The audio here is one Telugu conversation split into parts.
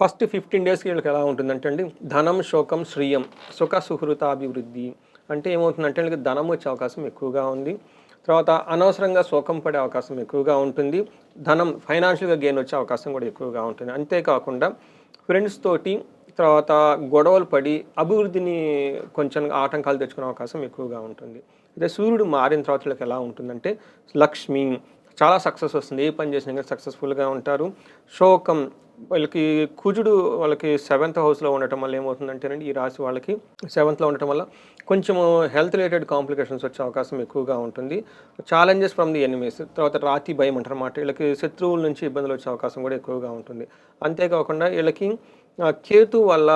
ఫస్ట్ ఫిఫ్టీన్ డేస్కి వీళ్ళకి ఎలా ఉంటుందంటే అండి ధనం శోకం శ్రియం సుఖ సుహృతాభివృద్ధి అంటే ఏమవుతుందంటే వీళ్ళకి ధనం వచ్చే అవకాశం ఎక్కువగా ఉంది. తర్వాత అనవసరంగా శోకం పడే అవకాశం ఎక్కువగా ఉంటుంది. ధనం ఫైనాన్షియల్గా గెయిన్ వచ్చే అవకాశం కూడా ఎక్కువగా ఉంటుంది. అంతేకాకుండా ఫ్రెండ్స్ తోటి తర్వాత గొడవలు పడి అభివృద్ధిని కొంచెం ఆటంకాలు తెచ్చుకునే అవకాశం ఎక్కువగా ఉంటుంది. అదే సూర్యుడు మారిన తర్వాత వీళ్ళకి ఎలా ఉంటుందంటే లక్ష్మి చాలా సక్సెస్ వస్తుంది. ఏ పని చేసినా కానీ సక్సెస్ఫుల్గా ఉంటారు. శోకం వాళ్ళకి కుజుడు వాళ్ళకి సెవెంత్ హౌస్లో ఉండటం వల్ల ఏమవుతుందంటేనండి ఈ రాశి వాళ్ళకి సెవెంత్లో ఉండటం వల్ల కొంచెము హెల్త్ రిలేటెడ్ కాంప్లికేషన్స్ వచ్చే అవకాశం ఎక్కువగా ఉంటుంది. ఛాలెంజెస్ ఫ్రమ్ ది ఎనిమీస్ తర్వాత రాతి భయం అంటారన్నమాట వీళ్ళకి శత్రువుల నుంచి ఇబ్బందులు వచ్చే అవకాశం కూడా ఎక్కువగా ఉంటుంది. అంతేకాకుండా వీళ్ళకి కేతు వల్ల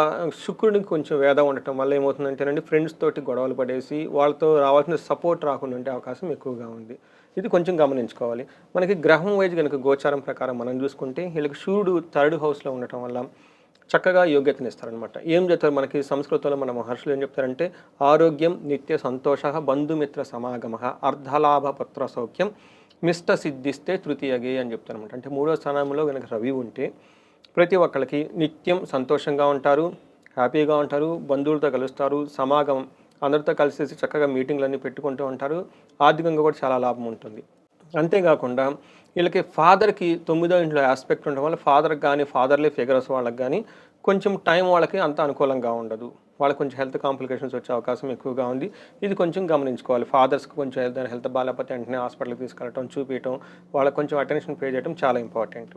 శుక్రుడికి కొంచెం వేదం ఉండటం వల్ల ఏమవుతుందంటేనండి ఫ్రెండ్స్ తోటి గొడవలు పడేసి వాళ్ళతో రావాల్సిన సపోర్ట్ రాకుండా ఉండే అవకాశం ఎక్కువగా ఉంది. ఇది కొంచెం గమనించుకోవాలి. మనకి గ్రహం వైజ్ కనుక గోచారం ప్రకారం మనం చూసుకుంటే వీళ్ళకి సూర్యుడు థర్డ్ హౌస్లో ఉండటం వల్ల చక్కగా యోగ్యతనిస్తారనమాట ఏం చెప్తారు మనకి సంస్కృతంలో మన మహర్షులు ఏం చెప్తారంటే ఆరోగ్యం నిత్య సంతోష బంధుమిత్ర సమాగమ అర్ధలాభపత్ర సౌఖ్యం మిష్ట సిద్ధిస్తే తృతీయగే అని చెప్తారనమాట అంటే మూడో స్థానంలో కనుక రవి ఉంటే ప్రతి ఒక్కరికి నిత్యం సంతోషంగా ఉంటారు హ్యాపీగా ఉంటారు బంధువులతో కలుస్తారు సమాగమం అందరితో కలిసేసి చక్కగా మీటింగ్లన్నీ పెట్టుకుంటూ ఉంటారు. ఆర్థికంగా కూడా చాలా లాభం ఉంటుంది. అంతేకాకుండా వీళ్ళకి ఫాదర్కి తొమ్మిదో ఇంట్లో ఆస్పెక్ట్ ఉండడం వల్ల ఫాదర్కి కానీ ఫాదర్లీ ఫిగర్స్ వాళ్ళకి కానీ కొంచెం టైం వాళ్ళకి అంత అనుకూలంగా ఉండదు. వాళ్ళకి కొంచెం హెల్త్ కాంప్లికేషన్స్ వచ్చే అవకాశం ఎక్కువగా ఉంది. ఇది కొంచెం గమనించుకోవాలి. ఫాదర్స్కి కొంచెం హెల్త్ హెల్త్ బాగాలేకపోతే వెంటనే హాస్పిటల్కి తీసుకెళ్ళటం చూపించడం వాళ్ళకి కొంచెం అటెన్షన్ పే చేయడం చాలా ఇంపార్టెంట్.